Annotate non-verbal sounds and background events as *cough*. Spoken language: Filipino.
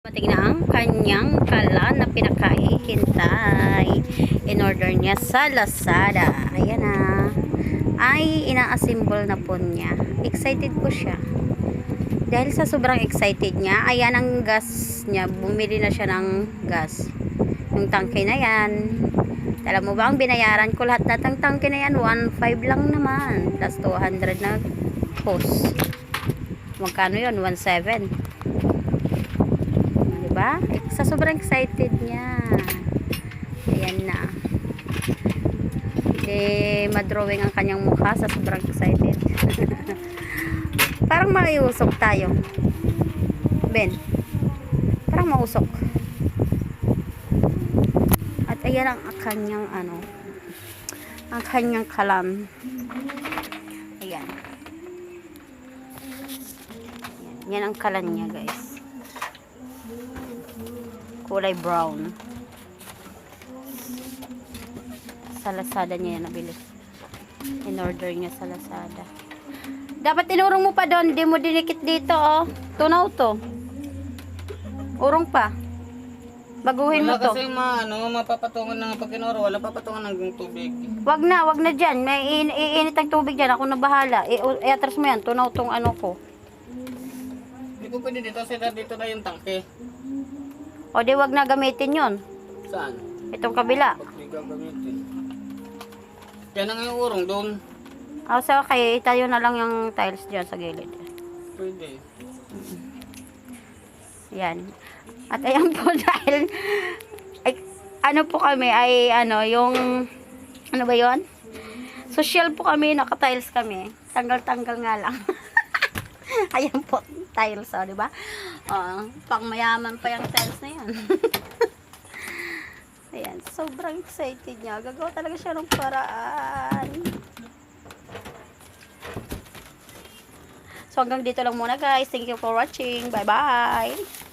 Mating na ang kanyang kalan na pinakahihintay. In order niya sa Lazada. Ayan na. Ay, ina-assemble na po niya. Excited po siya. Dahil sa sobrang excited niya, ayan ang gas niya. Bumili na siya ng gas. Yung tangke na yan. Alam mo ba, ang binayaran ko lahat na tang tangke na yan, 1.5 lang naman. Plus 200 na post. Magkano yun? 1.7. Sa sobrang excited niya. Ayan na. Eh, madrawing ang kanyang mukha sa sobrang excited. *laughs* Parang maiusok tayo. Ben. Parang mausok. At ayan ang kanyang ano. Ang kanyang kalam. Ayan. Ayan. Yan ang kalan niya guys kulay brown. Sa Lazada niya yan nabili. In order niya sa Lazada. Dapat tinurong mo pa doon, di mo dinikit dito oh. Tunaw to. Urong pa. Baguhin mo Wala to. kasi ma, ano, mapapatungan ng pag kinoro, wala papatungan ng tubig. Wag na, wag na dyan. May in- iinit ang tubig dyan. Ako na bahala. I- iatras mo yan. Tunaw tong ano ko. Hindi po pwede dito, kasi dito na yung tangke. O di wag na gamitin yon. Saan? Itong kabila. Pag di gagamitin. Yan ang yung urong doon. O so, okay. Itayo na lang yung tiles dyan sa gilid. Pwede. Yan. At ayan po *laughs* dahil ay, ano po kami ay ano yung ano ba yon? Social po kami, naka-tiles kami. Tanggal-tanggal nga lang. *laughs* ayan po, tiles, oh, di ba? Oh, pang mayaman pa yung tiles na yan. *laughs* ayan, sobrang excited niya. Gagawa talaga siya ng paraan. So hanggang dito lang muna guys. Thank you for watching. Bye-bye.